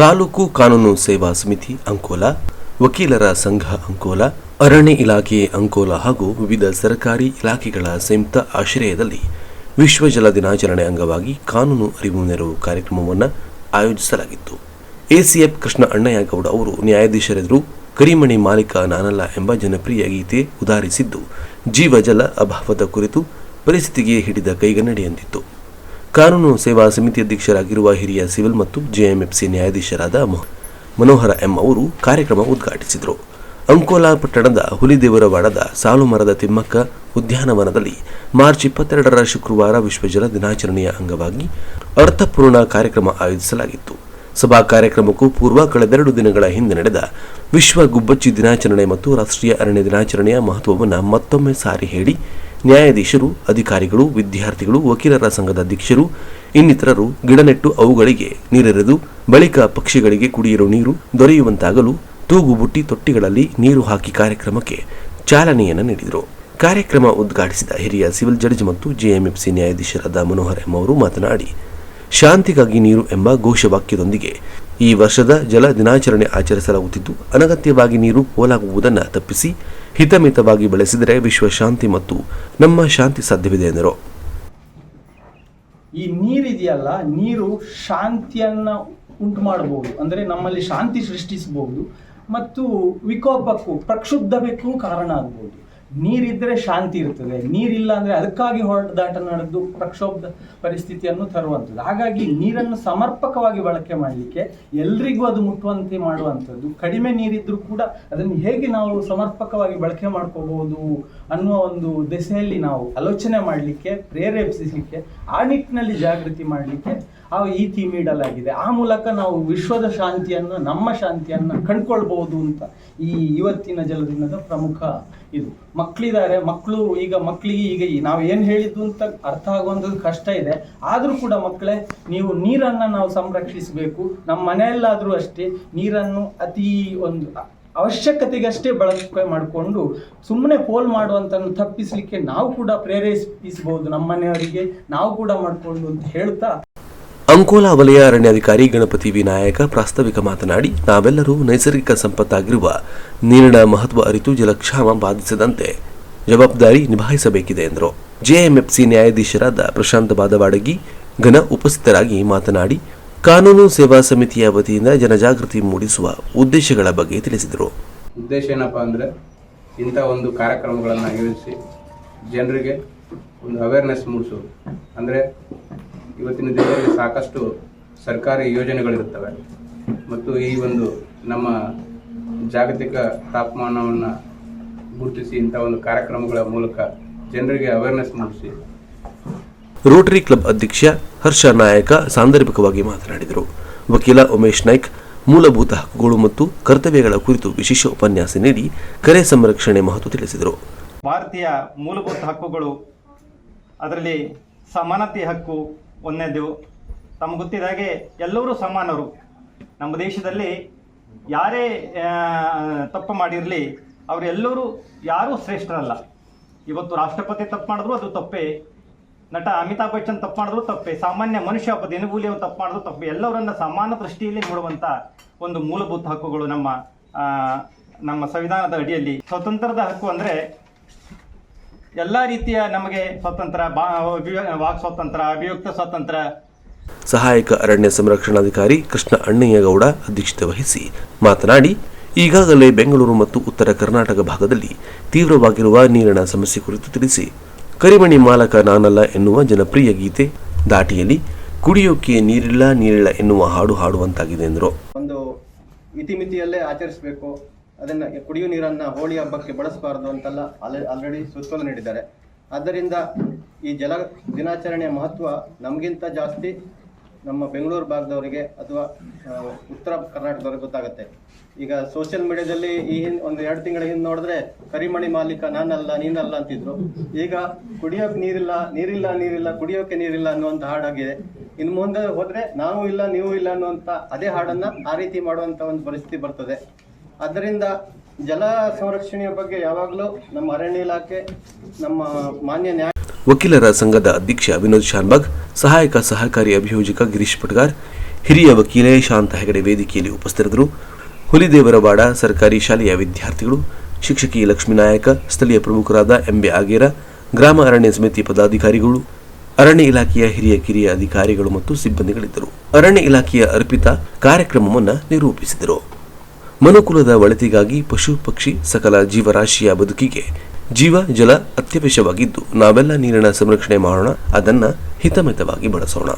ತಾಲೂಕು ಕಾನೂನು ಸೇವಾ ಸಮಿತಿ ಅಂಕೋಲಾ, ವಕೀಲರ ಸಂಘ ಅಂಕೋಲಾ, ಅರಣ್ಯ ಇಲಾಖೆ ಅಂಕೋಲಾ ಹಾಗೂ ವಿವಿಧ ಸರ್ಕಾರಿ ಇಲಾಖೆಗಳ ಸಂಯುಕ್ತ ಆಶ್ರಯದಲ್ಲಿ ವಿಶ್ವ ಜಲ ದಿನಾಚರಣೆ ಅಂಗವಾಗಿ ಕಾನೂನು ಅರಿವು ನೆರವು ಕಾರ್ಯಕ್ರಮವನ್ನು ಆಯೋಜಿಸಲಾಗಿತ್ತು. ಎಸಿಎಫ್ ಕೃಷ್ಣ ಅಣ್ಣಯ್ಯಗೌಡ ಅವರು ನ್ಯಾಯಾಧೀಶರೆದುರು ಕರಿಮಣಿ ಮಾಲೀಕ ನಾನಲ್ಲ ಎಂಬ ಜನಪ್ರಿಯ ಗೀತೆ ಉದಾಹರಿಸಿದ್ದು ಜೀವಜಲ ಅಭಾವದ ಕುರಿತು ಪರಿಸ್ಥಿತಿಗೆ ಹಿಡಿದ ಕೈಗನ್ನಡಿಯಂತಿತ್ತು. ಕಾನೂನು ಸೇವಾ ಸಮಿತಿ ಅಧ್ಯಕ್ಷರಾಗಿರುವ ಹಿರಿಯ ಸಿವಿಲ್ ಮತ್ತು ಜೆಎಂಎಫ್ಸಿ ನ್ಯಾಯಾಧೀಶರಾದ ಮನೋಹರ ಎಂ ಅವರು ಕಾರ್ಯಕ್ರಮ ಉದ್ಘಾಟಿಸಿದರು. ಅಂಕೋಲಾ ಪಟ್ಟಣದ ಹುಲಿದೇವರವಾಡದ ಸಾಲುಮರದ ತಿಮ್ಮಕ್ಕ ಉದ್ಯಾನವನದಲ್ಲಿ ಮಾರ್ಚ್ ಇಪ್ಪತ್ತೆರಡರ ಶುಕ್ರವಾರ ವಿಶ್ವ ಜಲ ದಿನಾಚರಣೆಯ ಅಂಗವಾಗಿ ಅರ್ಥಪೂರ್ಣ ಕಾರ್ಯಕ್ರಮ ಆಯೋಜಿಸಲಾಗಿತ್ತು. ಸಭಾ ಕಾರ್ಯಕ್ರಮಕ್ಕೂ ಪೂರ್ವ ಕಳೆದೆರಡು ದಿನಗಳ ಹಿಂದೆ ನಡೆದ ವಿಶ್ವ ಗುಬ್ಬಚ್ಚಿ ದಿನಾಚರಣೆ ಮತ್ತು ರಾಷ್ಟ್ರೀಯ ಅರಣ್ಯ ದಿನಾಚರಣೆಯ ಮಹತ್ವವನ್ನು ಮತ್ತೊಮ್ಮೆ ಸಾರಿ ಹೇಳಿ ನ್ಯಾಯಾಧೀಶರು, ಅಧಿಕಾರಿಗಳು, ವಿದ್ಯಾರ್ಥಿಗಳು, ವಕೀಲರ ಸಂಘದ ಅಧ್ಯಕ್ಷರು, ಇನ್ನಿತರರು ಗಿಡನೆಟ್ಟು ಅವುಗಳಿಗೆ ನೀರೆರೆದು ಬಳಿಕ ಪಕ್ಷಿಗಳಿಗೆ ಕುಡಿಯಲು ನೀರು ದೊರೆಯುವಂತಾಗಲು ತೂಗುಬುಟ್ಟಿ ತೊಟ್ಟಿಗಳಲ್ಲಿ ನೀರು ಹಾಕಿ ಕಾರ್ಯಕ್ರಮಕ್ಕೆ ಚಾಲನೆಯನ್ನು ನೀಡಿದರು. ಕಾರ್ಯಕ್ರಮ ಉದ್ಘಾಟಿಸಿದ ಹಿರಿಯ ಸಿವಿಲ್ ಜಡ್ಜ್ ಮತ್ತು ಜೆಎಂಎಫ್ಸಿ ನ್ಯಾಯಾಧೀಶರಾದ ಮನೋಹರ್ ಎಂ ಅವರು ಮಾತನಾಡಿ ಶಾಂತಿಗಾಗಿ ನೀರು ಎಂಬ ಘೋಷವಾಕ್ಯದೊಂದಿಗೆ ಈ ವರ್ಷದ ಜಲ ದಿನಾಚರಣೆ ಆಚರಿಸಲಾಗುತ್ತಿದ್ದು, ಅನಗತ್ಯವಾಗಿ ನೀರು ಪೋಲಾಗುವುದನ್ನು ತಪ್ಪಿಸಿ ಹಿತಮಿತವಾಗಿ ಬಳಸಿದರೆ ವಿಶ್ವ ಶಾಂತಿ ಮತ್ತು ನಮ್ಮ ಶಾಂತಿ ಸಾಧ್ಯವಿದೆ ಎಂದರು. ಈ ನೀರಿದೆಯಲ್ಲ, ನೀರು ಶಾಂತಿಯನ್ನ ಉಂಟು ಮಾಡಬಹುದು, ಅಂದ್ರೆ ನಮ್ಮಲ್ಲಿ ಶಾಂತಿ ಸೃಷ್ಟಿಸಬಹುದು, ಮತ್ತು ವಿಕೋಪಕ್ಕೂ, ಪ್ರಕ್ಷುಬ್ಧಕ್ಕೂ ಕಾರಣ ಆಗ್ಬೋದು ನೀರಿದ್ರೆ ಶಾಂತಿ ಇರ್ತದೆ, ನೀರಿಲ್ಲ ಅಂದ್ರೆ ಅದಕ್ಕಾಗಿ ಹೊರಟಾಟ ನಡೆದು ಪ್ರಕ್ಷೋಭ ಪರಿಸ್ಥಿತಿಯನ್ನು ತರುವಂಥದ್ದು. ಹಾಗಾಗಿ ನೀರನ್ನು ಸಮರ್ಪಕವಾಗಿ ಬಳಕೆ ಮಾಡಲಿಕ್ಕೆ ಎಲ್ರಿಗೂ ಅದು ಮುಟ್ಟುವಂತೆ ಮಾಡುವಂಥದ್ದು. ಕಡಿಮೆ ನೀರಿದ್ರೂ ಕೂಡ ಅದನ್ನು ಹೇಗೆ ನಾವು ಸಮರ್ಪಕವಾಗಿ ಬಳಕೆ ಮಾಡ್ಕೋಬಹುದು ಅನ್ನುವ ಒಂದು ದೆಸೆಯಲ್ಲಿ ನಾವು ಆಲೋಚನೆ ಮಾಡಲಿಕ್ಕೆ, ಪ್ರೇರೇಪಿಸಲಿಕ್ಕೆ, ಆ ನಿಟ್ಟಿನಲ್ಲಿ ಜಾಗೃತಿ ಮಾಡಲಿಕ್ಕೆ ಆ ಈ ಥೀಮ್ ಇಡಲಾಗಿದೆ. ಆ ಮೂಲಕ ನಾವು ವಿಶ್ವದ ಶಾಂತಿಯನ್ನು, ನಮ್ಮ ಶಾಂತಿಯನ್ನು ಕಂಡ್ಕೊಳ್ಬಹುದು ಅಂತ ಈ ಇವತ್ತಿನ ಜಲದಿನದ ಪ್ರಮುಖ ಇದು. ಮಕ್ಕಳಿದ್ದಾರೆ ಮಕ್ಕಳು ಈಗ ಮಕ್ಕಳಿಗೆ ಈಗ ನಾವು ಏನು ಹೇಳಿದ್ದು ಅಂತ ಅರ್ಥ ಆಗುವಂಥದ್ದು ಕಷ್ಟ ಇದೆ. ಆದರೂ ಕೂಡ ಮಕ್ಕಳೇ ನೀವು ನೀರನ್ನು ನಾವು ಸಂರಕ್ಷಿಸಬೇಕು. ನಮ್ಮ ಮನೆಯಲ್ಲಾದರೂ ಅಷ್ಟೇ ನೀರನ್ನು ಅತಿ ಒಂದು ಅವಶ್ಯಕತೆಗಷ್ಟೇ ಬಳಕೆ ಮಾಡಿಕೊಂಡು ಸುಮ್ಮನೆ ಪೋಲ್ ಮಾಡುವಂಥನ್ನು ತಪ್ಪಿಸಲಿಕ್ಕೆ ನಾವು ಕೂಡ ಪ್ರೇರೇಪಿಸಬಹುದು ನಮ್ಮ ಮನೆಯವರಿಗೆ ನಾವು ಕೂಡ ಮಾಡಿಕೊಂಡು ಅಂತ ಹೇಳ್ತಾ ಅಂಕೋಲಾ ವಲಯ ಅರಣ್ಯಾಧಿಕಾರಿ ಗಣಪತಿ ವಿನಾಯಕ ಪ್ರಾಸ್ತಾವಿಕ ಮಾತನಾಡಿ, ನಾವೆಲ್ಲರೂ ನೈಸರ್ಗಿಕ ಸಂಪತ್ತಾಗಿರುವ ನೀರಿನ ಮಹತ್ವ ಅರಿತು ಜಲಕ್ಷಾಮ ಬಾಧಿಸದಂತೆ ಜವಾಬ್ದಾರಿ ನಿಭಾಯಿಸಬೇಕಿದೆ ಎಂದರು. ಜೆಎಂಎಫ್ಸಿ ನ್ಯಾಯಾಧೀಶರಾದ ಪ್ರಶಾಂತ್ ಬಾದವಾಡಗಿ ಘನ ಉಪಸ್ಥಿತರಾಗಿ ಮಾತನಾಡಿ, ಕಾನೂನು ಸೇವಾ ಸಮಿತಿಯ ವತಿಯಿಂದ ಜನಜಾಗೃತಿ ಮೂಡಿಸುವ ಉದ್ದೇಶಗಳ ಬಗ್ಗೆ ತಿಳಿಸಿದರು. ಉದ್ದೇಶ ಏನಪ್ಪ ಅಂದರೆ, ಇಂಥ ಒಂದು ಕಾರ್ಯಕ್ರಮಗಳನ್ನು ಆಯೋಜಿಸಿ ಜನರಿಗೆ ಒಂದು ಅವೇರ್ನೆಸ್ ಮೂಡಿಸೋದು. ಅಂದರೆ ಇವತ್ತಿನ ದಿನದಲ್ಲಿ ಸಾಕಷ್ಟು ಸರ್ಕಾರಿ ಯೋಜನೆಗಳಿರುತ್ತವೆ. ಮತ್ತು ಈ ಒಂದು ನಮ್ಮ ಜಾಗತಿಕ ತಾಪಮಾನವನ್ನು ಗುರುತಿಸಿ ಇಂಥ ಒಂದು ಕಾರ್ಯಕ್ರಮಗಳ ಮೂಲಕ ಜನರಿಗೆ ಅವೇರ್ನೆಸ್ ಮೂಡಿಸಿ. ರೋಟರಿ ಕ್ಲಬ್ ಅಧ್ಯಕ್ಷ ಹರ್ಷ ನಾಯಕ ಸಾಂದರ್ಭಿಕವಾಗಿ ಮಾತನಾಡಿದರು. ವಕೀಲ ಉಮೇಶ್ ನಾಯ್ಕ್ ಮೂಲಭೂತ ಹಕ್ಕುಗಳು ಮತ್ತು ಕರ್ತವ್ಯಗಳ ಕುರಿತು ವಿಶೇಷ ಉಪನ್ಯಾಸ ನೀಡಿ ಕರೆ ಸಂರಕ್ಷಣೆ ಮಹತ್ವ ತಿಳಿಸಿದರು. ಭಾರತೀಯ ಮೂಲಭೂತ ಹಕ್ಕುಗಳು ಅದರಲ್ಲಿ ಸಮಾನತೆ ಹಕ್ಕು ಒಂದನೇದು, ತಮಗೆ ಗೊತ್ತಿದ ಹಾಗೆ ಎಲ್ಲರೂ ಸಮಾನರು. ನಮ್ಮ ದೇಶದಲ್ಲಿ ಯಾರೇ ತಪ್ಪು ಮಾಡಿರಲಿ ಅವರೆಲ್ಲರೂ ಯಾರೂ ಶ್ರೇಷ್ಠರಲ್ಲ. ಇವತ್ತು ರಾಷ್ಟ್ರಪತಿ ತಪ್ಪು ಮಾಡಿದ್ರು ಅದು ತಪ್ಪೇ, ನಟ ಅಮಿತಾಬ್ ಬಚ್ಚನ್ ತಪ್ಪು ಮಾಡಿದ್ರು ತಪ್ಪೇ, ಸಾಮಾನ್ಯ ಮನುಷ್ಯ ಒಬ್ಬ ದಿನಗೂಲಿ ತಪ್ಪು ಮಾಡಿದ್ರು ತಪ್ಪೇ. ಎಲ್ಲರನ್ನ ಸಮಾನ ದೃಷ್ಟಿಯಲ್ಲಿ ನೋಡುವಂಥ ಒಂದು ಮೂಲಭೂತ ಹಕ್ಕುಗಳು ನಮ್ಮ ನಮ್ಮ ಸಂವಿಧಾನದ ಅಡಿಯಲ್ಲಿ. ಸ್ವತಂತ್ರದ ಹಕ್ಕು ಅಂದರೆ ಎಲ್ಲ ರೀತಿಯ ನಮಗೆ ಸ್ವತಂತ್ರ ಬಾ ವಾಕ್ ಸ್ವಾತಂತ್ರ್ಯ ಅಭಿಯುಕ್ತ ಸ್ವಾತಂತ್ರ್ಯ ಸಹಾಯಕ ಅರಣ್ಯ ಸಂರಕ್ಷಣಾಧಿಕಾರಿ ಕೃಷ್ಣ ಅಣ್ಣಯ್ಯಗೌಡ ಅಧ್ಯಕ್ಷತೆ ವಹಿಸಿ ಮಾತನಾಡಿ ಈಗಾಗಲೇ ಬೆಂಗಳೂರು ಮತ್ತು ಉತ್ತರ ಕರ್ನಾಟಕ ಭಾಗದಲ್ಲಿ ತೀವ್ರವಾಗಿರುವ ನೀರಿನ ಸಮಸ್ಯೆ ಕುರಿತು ತಿಳಿಸಿ ಕರಿಮಣಿ ಮಾಲಕ ನಾನಲ್ಲ ಎನ್ನುವ ಜನಪ್ರಿಯ ಗೀತೆ ದಾಟಿಯಲ್ಲಿ ಕುಡಿಯೋಕೆ ನೀರಿಲ್ಲ ನೀರಿಲ್ಲ ಎನ್ನುವ ಹಾಡು ಹಾಡುವಂತಾಗಿದೆ ಎಂದರು. ಒಂದು ಇತಿಮಿತಿಯಲ್ಲೇ ಆಚರಿಸಬೇಕು. ಅದನ್ನ ಕುಡಿಯುವ ನೀರನ್ನ ಹೋಳಿ ಹಬ್ಬಕ್ಕೆ ಬಳಸಬಾರದು ಅಂತೆಲ್ಲ ಆಲ್ರೆಡಿ ಸುತ್ತೋಲೆ ನೀಡಿದ್ದಾರೆ. ಆದ್ದರಿಂದ ಈ ಜಲ ದಿನಾಚರಣೆಯ ಮಹತ್ವ ನಮಗಿಂತ ಜಾಸ್ತಿ ನಮ್ಮ ಬೆಂಗಳೂರು ಭಾಗದವರಿಗೆ ಅಥವಾ ಉತ್ತರ ಕರ್ನಾಟಕದವ್ರಿಗೆ ಗೊತ್ತಾಗುತ್ತೆ. ಈಗ ಸೋಷಿಯಲ್ ಮೀಡಿಯಾದಲ್ಲಿ ಈ ಹಿಂದ್ ಒಂದು ಎರಡು ತಿಂಗಳ ಹಿಂದೆ ನೋಡಿದ್ರೆ, ಕರಿಮಣಿ ಮಾಲೀಕ ನಾನಲ್ಲ, ನೀನಲ್ಲ ಅಂತಿದ್ರು. ಈಗ ಕುಡಿಯೋಕೆ ನೀರಿಲ್ಲ ನೀರಿಲ್ಲ ನೀರಿಲ್ಲ, ಕುಡಿಯೋಕೆ ನೀರಿಲ್ಲ ಅನ್ನುವಂಥ ಹಾಡಾಗಿದೆ ಇನ್ನು ಮುಂದೆ ಹೋದರೆ, ನಾವು ಇಲ್ಲ, ನೀವು ಇಲ್ಲ ಅನ್ನುವಂಥ ಅದೇ ಹಾಡನ್ನು ಆ ರೀತಿ ಮಾಡುವಂಥ ಒಂದು ಪರಿಸ್ಥಿತಿ ಬರ್ತದೆ. ಆದ್ದರಿಂದ ಜಲ ಸಂರಕ್ಷಣೆಯ ಬಗ್ಗೆ ಯಾವಾಗಲೂ ನಮ್ಮ ಅರಣ್ಯ ಇಲಾಖೆ, ನಮ್ಮ ಮಾನ್ಯ ನ್ಯಾಯ ವಕೀಲರ ಸಂಘದ ಅಧ್ಯಕ್ಷ ವಿನೋದ್ ಶಾನ್ಬಾಗ್, ಸಹಾಯಕ ಸಹಕಾರಿ ಅಭಿಯೋಜಕ ಗಿರೀಶ್ ಪಟ್ಗಾರ್, ಹಿರಿಯ ವಕೀಲೆ ಶಾಂತ ಹೆಗಡೆ ವೇದಿಕೆಯಲ್ಲಿ ಉಪಸ್ಥಿತರಿದ್ದರು. ಹುಲಿದೇವರವಾಡ ಸರ್ಕಾರಿ ಶಾಲೆಯ ವಿದ್ಯಾರ್ಥಿಗಳು, ಶಿಕ್ಷಕಿ ಲಕ್ಷ್ಮೀನಾಯಕ ಸ್ಥಳೀಯ ಪ್ರಮುಖರಾದ ಎಂಬೆ ಆಗೇರ, ಗ್ರಾಮ ಅರಣ್ಯ ಸಮಿತಿ ಪದಾಧಿಕಾರಿಗಳು, ಅರಣ್ಯ ಇಲಾಖೆಯ ಹಿರಿಯ ಕಿರಿಯ ಅಧಿಕಾರಿಗಳು ಮತ್ತು ಸಿಬ್ಬಂದಿಗಳಿದ್ದರು. ಅರಣ್ಯ ಇಲಾಖೆಯ ಅರ್ಪಿತ ಕಾರ್ಯಕ್ರಮವನ್ನು ನಿರೂಪಿಸಿದರು. ಮನುಕುಲದ ಒಳತಿಗಾಗಿ ಪಶು, ಪಕ್ಷಿ, ಸಕಲ ಜೀವರಾಶಿಯ ಬದುಕಿಗೆ ಜೀವ, ಜಲ ಅತ್ಯವಶ್ಯವಾಗಿದ್ದು ನಾವೆಲ್ಲ ನೀರಿನ ಸಂರಕ್ಷಣೆ ಮಾಡೋಣ, ಅದನ್ನ ಹಿತಮಿತವಾಗಿ ಬಳಸೋಣ.